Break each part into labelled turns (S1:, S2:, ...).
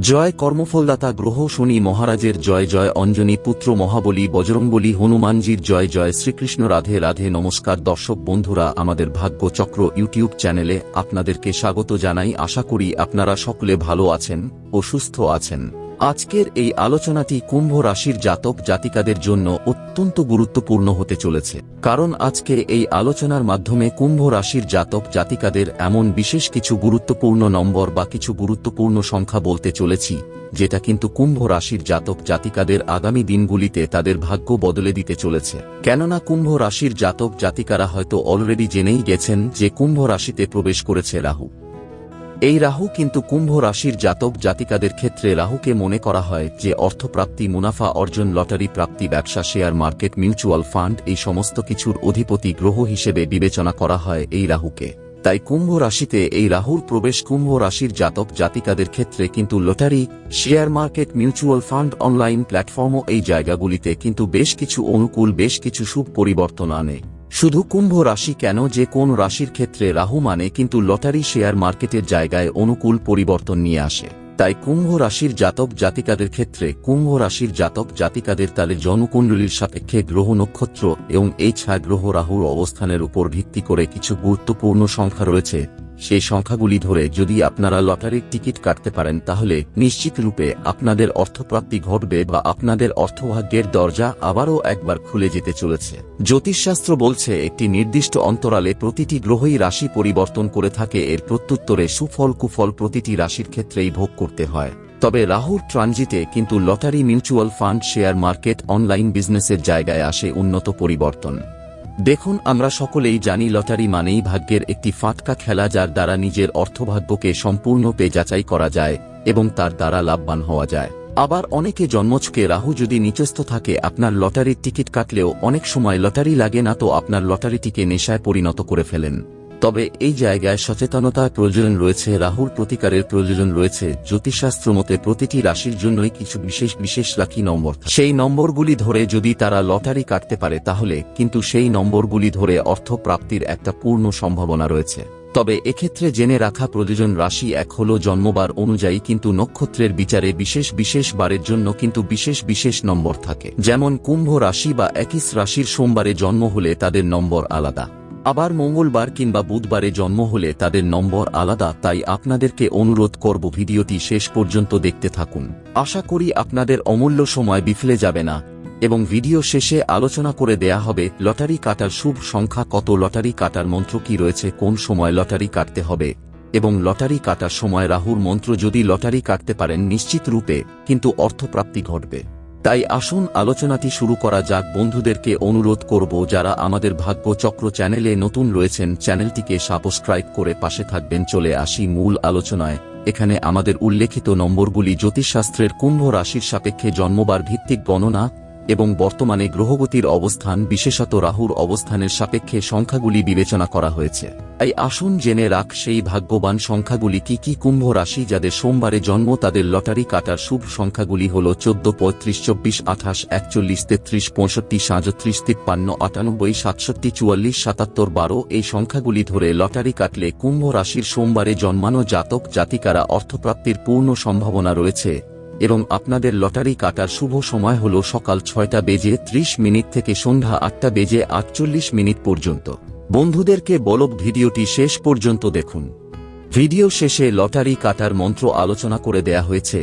S1: জয় কর্মফলদাতা গ্রহ শনি মহারাজের জয় জয় অঞ্জনী পুত্র মহাবলী বজরংবলী হনুমানজির জয় জয় শ্রীকৃষ্ণ রাধে রাধে নমস্কার দর্শক বন্ধুরা আমাদের ভাগ্য চক্র ইউটিউব চ্যানেলে আপনাদেরকে স্বাগত জানাই। আশা করি আপনারা সকলে ভালো আছেন ও সুস্থ আছেন। আজকের এই আলোচনাটি কুম্ভ রাশির জাতক জাতিকাদের জন্য অত্যন্ত গুরুত্বপূর্ণ হতে চলেছে, কারণ আজকে এই আলোচনার মাধ্যমে কুম্ভ রাশির জাতক জাতিকাদের এমন বিশেষ কিছু গুরুত্বপূর্ণ নম্বর বা কিছু গুরুত্বপূর্ণ সংখ্যা বলতে চলেছি, যেটা কিন্তু কুম্ভ রাশির জাতক জাতিকাদের আগামী দিনগুলিতে তাদের ভাগ্য বদলে দিতে চলেছে। কেননা কুম্ভ রাশির জাতক জাতিকারা হয়তো অলরেডি জেনেই গেছেন যে কুম্ভ রাশিতে প্রবেশ করেছে রাহু। এই রাহু কিন্তু কুম্ভ রাশির জাতক জাতিকাদের ক্ষেত্রে রাহুকে মনে করা হয় যে অর্থপ্রাপ্তি মুনাফা অর্জন, লটারি প্রাপ্তি, ব্যবসা, শেয়ার মার্কেট, মিউচুয়াল ফান্ড এই সমস্ত কিছুর অধিপতি গ্রহ হিসেবে বিবেচনা করা হয় এই রাহুকে। তাই কুম্ভ রাশিতে এই রাহুর প্রবেশ কুম্ভ রাশির জাতক জাতিকাদের ক্ষেত্রে কিন্তু lottery, share market, mutual fund, online প্ল্যাটফর্মও এই জায়গাগুলিতে কিন্তু বেশ কিছু অনুকূল, বেশ কিছু শুভ পরিবর্তন আনে। শুধু কুম্ভ রাশি কেন যে কোন রাশির ক্ষেত্রে রাহু মানে কিন্তু লটারি শেয়ার মার্কেটের জায়গায় অনুকূল পরিবর্তন নিয়ে আসে। তাই কুম্ভ রাশির জাতক জাতিকাদের ক্ষেত্রে কুম্ভ রাশির জাতক জাতিকাদের তালে জনকুণ্ডলীর সাপেক্ষে গ্রহ নক্ষত্র এবং এই ছায়া গ্রহ রাহুর অবস্থানের উপর ভিত্তি করে কিছু গুরুত্বপূর্ণ সংখ্যা রয়েছে। সেই সংখ্যাগুলি ধরে যদি আপনারা লটারির টিকিট কাটতে পারেন, তাহলে নিশ্চিত রূপে আপনাদের অর্থপ্রাপ্তি ঘটবে বা আপনাদের অর্থভাগ্যের দরজা আবারও একবার খুলে যেতে চলেছে। জ্যোতিষশাস্ত্র বলছে, একটি নির্দিষ্ট অন্তরালে প্রতিটি গ্রহই রাশি পরিবর্তন করে থাকে, এর প্রত্যুত্তরে সুফল কুফল প্রতিটি রাশির ক্ষেত্রেই ভোগ করতে হয়। তবে রাহুর ট্রানজিটে কিন্তু lottery mutual fund, share market, online বিজনেসের জায়গায় আসে উন্নত পরিবর্তন। দেখুন, আমরা সকলেই জানি লটারি মানেই ভাগ্যের একটি ফাটকা খেলা যার দ্বারা নিজের অর্থভাগ্যকে সম্পূর্ণ পে যাচাই করা যায় এবং তার দ্বারা লাভবান হওয়া যায়। আবার অনেকে জন্মছকে রাহু যদি নিচস্থ থাকে, আপনার লটারির টিকিট কাটলেও অনেক সময় লটারি লাগে না, তো আপনার লটারিটিকে নেশায় পরিণত করে ফেলেন। তবে এই জায়গায় সচেতনতার প্রয়োজন রয়েছে, রাহুর প্রতিকারের প্রয়োজন রয়েছে, জ্যোতিষশাস্ত্র মতে প্রতিটি রাশির জন্যই কিছু বিশেষ বিশেষ লাকি নম্বর সেই নম্বরগুলি ধরে যদি তারা লটারি কাটতে পারে তাহলে কিন্তু সেই নম্বরগুলি ধরে অর্থ প্রাপ্তির একটা পূর্ণ সম্ভাবনা রয়েছে। তবে এক্ষেত্রে জেনে রাখা প্রয়োজন রাশি এক হল জন্মবার অনুযায়ী কিন্তু নক্ষত্রের বিচারে বিশেষ বিশেষ বারের জন্য কিন্তু বিশেষ বিশেষ নম্বর থাকে। যেমন কুম্ভ রাশি বা একিস রাশির সোমবারে জন্ম হলে তাদের নম্বর আলাদা। আবার মঙ্গলবার কিংবা বুধবারে জন্ম হলে তাদের নম্বর আলাদা, তাই আপনাদেরকে অনুরোধ করব ভিডিওটি শেষ পর্যন্ত দেখতে থাকুন। আশা করি আপনাদের অমূল্য সময় বিফলে যাবে না, এবং ভিডিও শেষে আলোচনা করে দেয়া হবে, লটারি কাটার শুভ সংখ্যা কত, লটারি কাটার মন্ত্র কি রয়েছে, কোন সময় লটারি কাটতে হবে, এবং লটারি কাটার সময় রাহুর মন্ত্র যদি লটারি কাটতে পারেন নিশ্চিত রূপে, কিন্তু অর্থপ্রাপ্তি ঘটবে। তাই আসুন আলোচনাটি শুরু করা যাক। বন্ধুদেরকে অনুরোধ করব যারা আমাদের ভাগ্য চক্র চ্যানেলে নতুন রয়েছেন, চ্যানেলটিকে সাবস্ক্রাইব করে পাশে থাকবেন। চলে আসি মূল আলোচনায়। এখানে আমাদের উল্লেখিত নম্বরগুলি জ্যোতিষশাস্ত্রের কুম্ভ রাশির সাপেক্ষে জন্মবার ভিত্তিক গণনা এবং বর্তমানে গ্রহগতির অবস্থান, বিশেষত রাহুর অবস্থানের সাপেক্ষে সংখ্যাগুলি বিবেচনা করা হয়েছে। তাই আসুন জেনে রাখ সেই ভাগ্যবান সংখ্যাগুলি কি কি কুম্ভ রাশি যাদের সোমবারে জন্ম, তাদের লটারি কাটার শুভ সংখ্যাগুলি হল চোদ্দ, পঁয়ত্রিশ, চব্বিশ, আঠাশ, একচল্লিশ, তেত্রিশ, পঁয়ষট্টি সাঁজত্রিশ তিপ্পান্ন, আটানব্বই, সাতষট্টি, চুয়াল্লিশ, সাতাত্তর, বারো, এই সংখ্যাগুলি ধরে লটারি কাটলে কুম্ভ রাশির সোমবারে জন্মানো জাতক, জাতিকারা অর্থপ্রাপ্তির পূর্ণ সম্ভাবনা রয়েছে। এবং আপনাদের লটারি কাটার শুভ সময় হল সকাল ছয়টা বেজে ত্রিশ মিনিট থেকে সন্ধ্যা আটটা বেজে আটচল্লিশ মিনিট পর্যন্ত। বন্ধুদেরকে বলব ভিডিওটি শেষ পর্যন্ত দেখুন। ভিডিও শেষে লটারি কাটার মন্ত্র আলোচনা করে দেয়া হয়েছে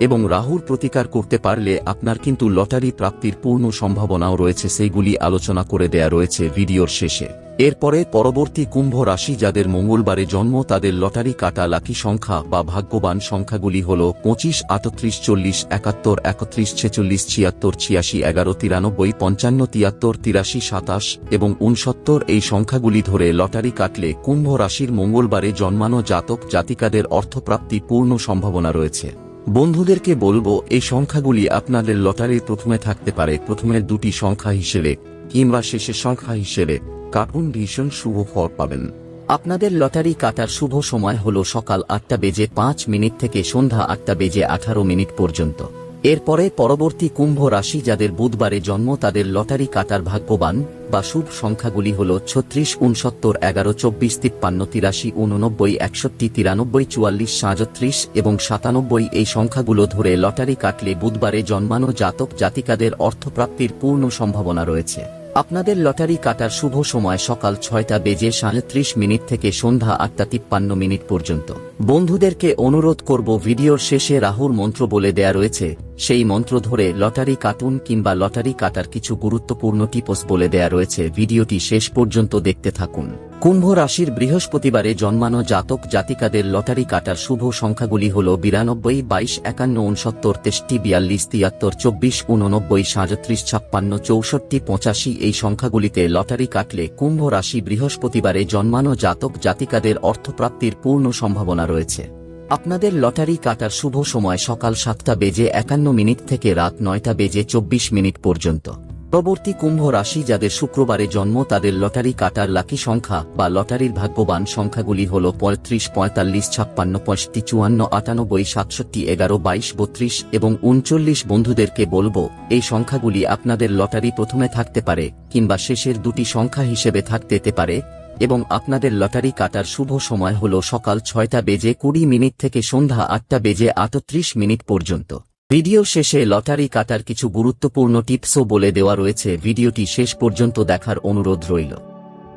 S1: এবং রাহুর প্রতিকার করতে পারলে আপনার কিন্তু লটারি প্রাপ্তির পূর্ণ সম্ভাবনাও রয়েছে সেইগুলি আলোচনা করে দেয়া রয়েছে ভিডিওর শেষে। এরপরে পরবর্তী কুম্ভ রাশি যাদের মঙ্গলবারে জন্ম তাদের লটারি কাটা লাকি সংখ্যা বা ভাগ্যবান সংখ্যাগুলি হল পঁচিশ, আটত্রিশ, চল্লিশ, একাত্তর, একত্রিশ, ছেচল্লিশ, ছিয়াত্তর, ছিয়াশি, এগারো, তিরানব্বই, পঞ্চান্ন, তিয়াত্তর, তিরাশি, সাতাশ এবং উনসত্তর এই সংখ্যাগুলি ধরে লটারি কাটলে কুম্ভ রাশির মঙ্গলবারে জন্মানো জাতক জাতিকাদের অর্থপ্রাপ্তি পূর্ণ সম্ভাবনা রয়েছে। বন্ধুদেরকে বলব, এই সংখ্যাগুলি আপনাদের লটারি প্রথমে থাকতে পারে। প্রথমে দুটি সংখ্যা হিসেবে কিংবা শেষের সংখ্যা হিসেবে কার্টুন ভীষণ শুভ ফল পাবেন। আপনাদের লটারি কাটার শুভ সময় হল সকাল আটটা বেজে পাঁচ মিনিট থেকে সন্ধ্যা আটটা বেজে আঠারো মিনিট পর্যন্ত। এরপরে পরবর্তী কুম্ভ রাশি যাদের বুধবারে জন্ম তাদের লটারি কাটার ভাগ্যবান বা শুভ সংখ্যাগুলি হল ছত্রিশ উনসত্তর এগারো, চব্বিশ, তিপ্পান্ন, তিরাশি উননব্বই একষট্টি, তিরানব্বই, চুয়াল্লিশ, সাঁত্রিশ এবং সাতানব্বই এই সংখ্যাগুলো ধরে লটারি কাটলে বুধবারে জন্মানো জাতক জাতিকাদের অর্থপ্রাপ্তির পূর্ণ সম্ভাবনা রয়েছে। আপনাদের লটারি কাটার শুভ সময় সকাল ছয়টা বেজে সাঁত্রিশ মিনিট থেকে সন্ধ্যা আটটা তিপ্পান্ন মিনিট পর্যন্ত। বন্ধুদেরকে অনুরোধ করব ভিডিওর শেষে রাহুর মন্ত্র বলে দেয়া রয়েছে, সেই মন্ত্র ধরে লটারি কাটুন কিংবা লটারি কাটার কিছু গুরুত্বপূর্ণ টিপস বলে দেয়া রয়েছে। ভিডিওটি শেষ পর্যন্ত দেখতে থাকুন। কুম্ভ রাশির বৃহস্পতিবারে জন্মানো জাতক জাতিকাদের লটারি কাটার শুভ সংখ্যাগুলি হল বিরানব্বই, বাইশ, একান্ন উনসত্তর তেষ্টি, বিয়াল্লিশ, তিয়াত্তর, চব্বিশ উননব্বই সাঁত্রিশ, ছাপ্পান্ন, চৌষট্টি, পঁচাশি এই সংখ্যাগুলিতে লটারি কাটলে কুম্ভ রাশি বৃহস্পতিবারে জন্মানো জাতক জাতিকাদের অর্থপ্রাপ্তির পূর্ণ সম্ভাবনা রয়েছে। আপনাদের লটারি কাটার শুভ সময় সকাল সাতটা বেজে একান্ন মিনিট থেকে রাত নয়টা বেজে চব্বিশ মিনিট পর্যন্ত। পরবর্তী কুম্ভ রাশি যাদের শুক্রবারে জন্ম তাদের লটারি কাটার লাকি সংখ্যা বা লটারির ভাগ্যবান সংখ্যাগুলি হল পঁয়ত্রিশ, পঁয়তাল্লিশ, ছাপ্পান্ন, পঁয়ষট্টি, চুয়ান্ন, আটানব্বই, সাতষট্টি, এগারো, বাইশ, বত্রিশ এবং উনচল্লিশ বন্ধুদেরকে বলব, এই সংখ্যাগুলি আপনাদের লটারি প্রথমে থাকতে পারে কিংবা শেষের দুটি সংখ্যা হিসেবে থাকতে পারে এবং আপনাদের লটারি কাটার শুভ সময় হল সকাল ছয়টা বেজে কুড়ি মিনিট থেকে সন্ধ্যা আটটা বেজে আটত্রিশ মিনিট পর্যন্ত। ভিডিও শেষে লটারি কাটার কিছু গুরুত্বপূর্ণ টিপসও বলে দেওয়া রয়েছে, ভিডিওটি শেষ পর্যন্ত দেখার অনুরোধ রইল।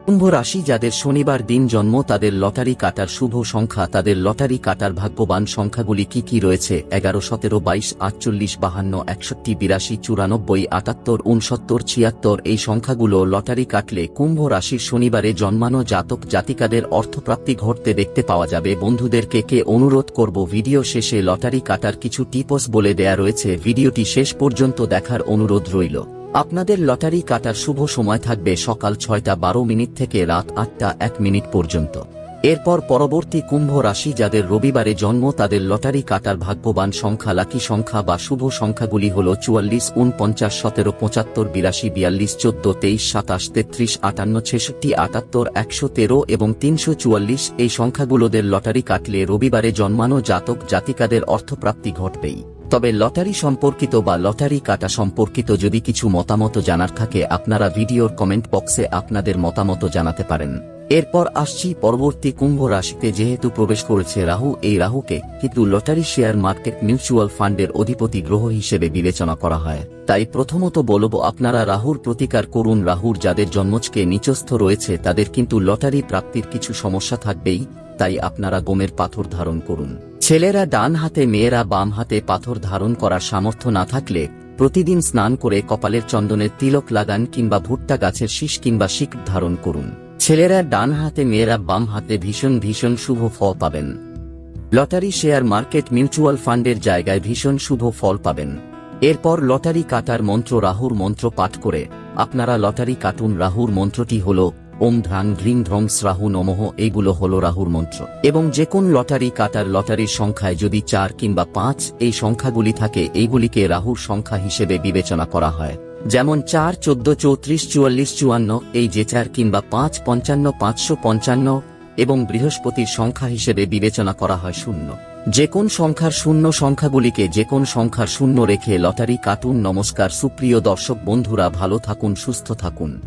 S1: কুম্ভ রাশি যাদের শনিবার দিন জন্ম, তাদের লটারি কাটার শুভ সংখ্যা, তাদের লটারি কাটার ভাগ্যবান সংখ্যাগুলি কি কি রয়েছে? এগারো, সতেরো, বাইশ, আটচল্লিশ, বাহান্ন, একষট্টি, বিরাশি, চুরানব্বই, আটাত্তর উনসত্তর ছিয়াত্তর, এই সংখ্যাগুলো লটারি কাটলে কুম্ভ রাশির শনিবারে জন্মানো জাতক জাতিকাদের অর্থপ্রাপ্তি ঘটতে দেখতে পাওয়া যাবে। বন্ধুদেরকে কে অনুরোধ করব, ভিডিও শেষে লটারি কাটার কিছু টিপস বলে দেয়া রয়েছে। ভিডিওটি শেষ পর্যন্ত দেখার অনুরোধ রইল। আপনাদের লটারি কাটার শুভ সময় থাকবে সকাল ছয়টা বারো মিনিট থেকে রাত আটটা এক মিনিট পর্যন্ত। এরপর পরবর্তী কুম্ভ রাশি যাদের রবিবারে জন্ম তাদের লটারি কাটার ভাগ্যবান সংখ্যা লাকি সংখ্যা বা শুভ সংখ্যাগুলি হল চুয়াল্লিশ উনপঞ্চাশ সতেরো, পঁচাত্তর, বিরাশি, বিয়াল্লিশ, চোদ্দ, তেইশ, সাতাশ, তেত্রিশ, আটান্ন, ছেষট্টি, আটাত্তর, একশো তেরো এবং তিনশো চুয়াল্লিশ এই সংখ্যাগুলোদের লটারি কাটলে রবিবারে জন্মানো জাতক জাতিকাদের অর্থপ্রাপ্তি ঘটবেই। তবে লটারি সম্পর্কিত বা লটারি কাটা সম্পর্কিত যদি কিছু মতামত জানার থাকে, আপনারা ভিডিওর কমেন্ট বক্সে আপনাদের মতামত জানাতে পারেন। এরপর আসছি পরবর্তী কুম্ভ রাশিতে, যেহেতু প্রবেশ করেছে রাহু, এই রাহুকে কিন্তু লটারি শেয়ার মার্কেট মিউচুয়াল ফান্ডের অধিপতি গ্রহ হিসেবে বিবেচনা করা হয়। তাই প্রথমত বলব, আপনারা রাহুর প্রতিকার করুন। রাহুর যাদের জন্মজকে নিচস্থ রয়েছে, তাদের কিন্তু লটারি প্রাপ্তির কিছু সমস্যা থাকবেই, তাই আপনারা গোমের পাথর ধারণ করুন। ছেলেরা ডান হাতে, মেয়েরা বাম হাতে পাথর ধারণ করার সামর্থ্য না থাকলে প্রতিদিন স্নান করে কপালের চন্দনের তিলক লাগান কিংবা ভুট্টা গাছের শীষ কিংবা শিক ধারণ করুন। ছেলেরা ডান হাতে, মেয়েরা বাম হাতে ভীষণ ভীষণ শুভ ফল পাবেন। লটারি শেয়ার মার্কেট মিউচুয়াল ফান্ডের জায়গায় ভীষণ শুভ ফল পাবেন। এরপর লটারি কাটার মন্ত্র রাহুর মন্ত্র পাঠ করে। আপনারা লটারি কাটুন। রাহুর মন্ত্রটি হল ওম ধ্রাং ঘ্রিং ধ্রংস রাহু নমঃ, এগুলো হল রাহুর মন্ত্র। এবং যে কোন লটারি কাটার লটারির সংখ্যায় যদি চার কিংবা পাঁচ এই সংখ্যাগুলি থাকে, এইগুলিকে রাহুর সংখ্যা হিসেবে বিবেচনা করা হয়। যেমন চার, চোদ্দ, চৌত্রিশ, চুয়াল্লিশ, চুয়ান্ন, এই যে চার কিংবা পাঁচ, পঞ্চান্ন, পাঁচশো পঞ্চান্ন এবং বৃহস্পতির সংখ্যা হিসেবে বিবেচনা করা হয় শূন্য। যে কোন সংখ্যার শূন্য সংখ্যাগুলিকে যে কোন সংখ্যার শূন্য রেখে লটারি কাটুন, নমস্কার, সুপ্রিয় দর্শক বন্ধুরা, ভালো থাকুন, সুস্থ থাকুন।